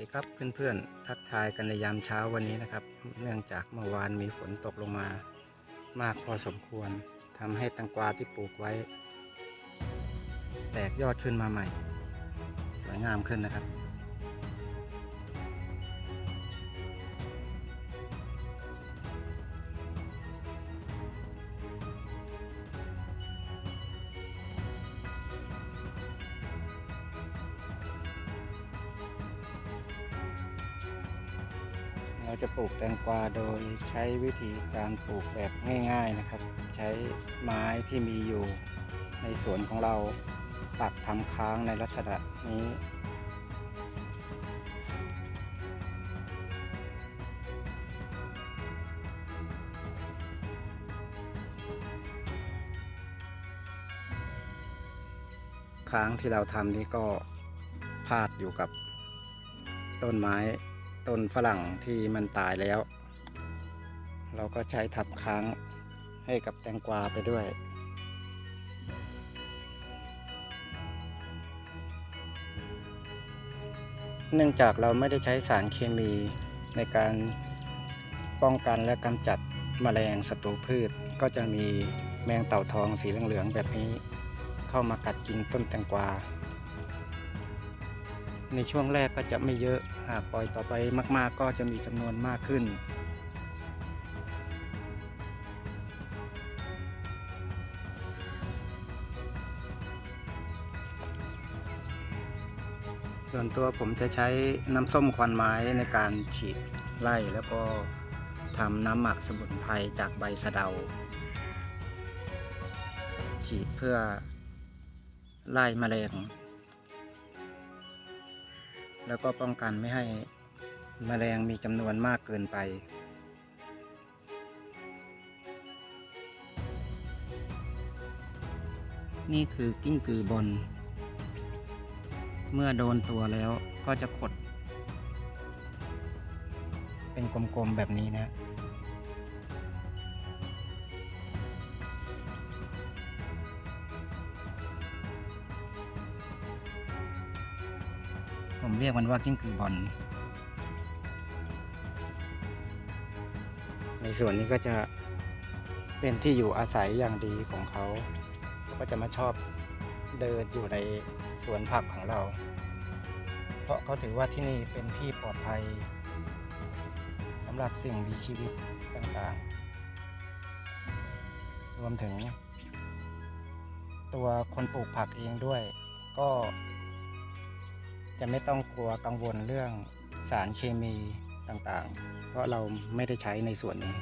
ดีครับเพื่อนๆ ทักทายกันในยามเช้าวันนี้นะครับ เนื่องจากเมื่อวานมีฝนตกลงมา มากพอสมควรทำให้ตังกวาที่ปลูกไว้ แตกยอดขึ้นมาใหม่ สวยงามขึ้นนะครับ เราจะปลูกแตงกวาโดยใช้วิธีการปลูกแบบง่ายๆนะครับ ใช้ไม้ที่มีอยู่ในสวนของเราปักทำค้างในลักษณะนี้ ค้างที่เราทำนี้ก็พาดอยู่กับต้นไม้ ต้นฝรั่งที่มันตายแล้ว เราก็ใช้ทับค้างให้กับแตงกวาไปด้วย เนื่องจากเราไม่ได้ใช้สารเคมีในการป้องกันและกำจัดแมลงศัตรูพืช ก็จะมีแมงเต่าทองสีเหลืองๆแบบนี้ เข้ามากัดกินต้นแตงกวา ในช่วงแรกก็จะไม่เยอะ หากปล่อยต่อไปมาก ๆ ก็จะมีจำนวนมากขึ้น ส่วนตัวผมจะใช้น้ำส้มควันไม้ในการฉีดไล่แล้วก็ทำน้ำหมักสมุนไพรจากใบสะเดา ฉีดเพื่อไล่แมลง แล้วก็ป้องกันไม่ให้แมลงมีจำนวนมากเกินไป นี่คือกิ้งกือบน เมื่อโดนตัวแล้วก็จะขด เป็นกลมๆแบบนี้นะ ผมเรียกมันว่ากิ้งกือบอลในส่วนนี้ก็จะเป็นที่อยู่อาศัยอย่างดีของเขา ก็จะมาชอบเดินอยู่ในสวนผักของเรา เพราะเขาถือว่าที่นี่เป็นที่ปลอดภัยสำหรับสิ่งมีชีวิตต่างๆ รวมถึง ตัวคนปลูกผักเองด้วย ก็ จะไม่ต้องกลัวกังวลเรื่องสารเคมีต่างๆ เพราะเราไม่ได้ใช้ในส่วนนี้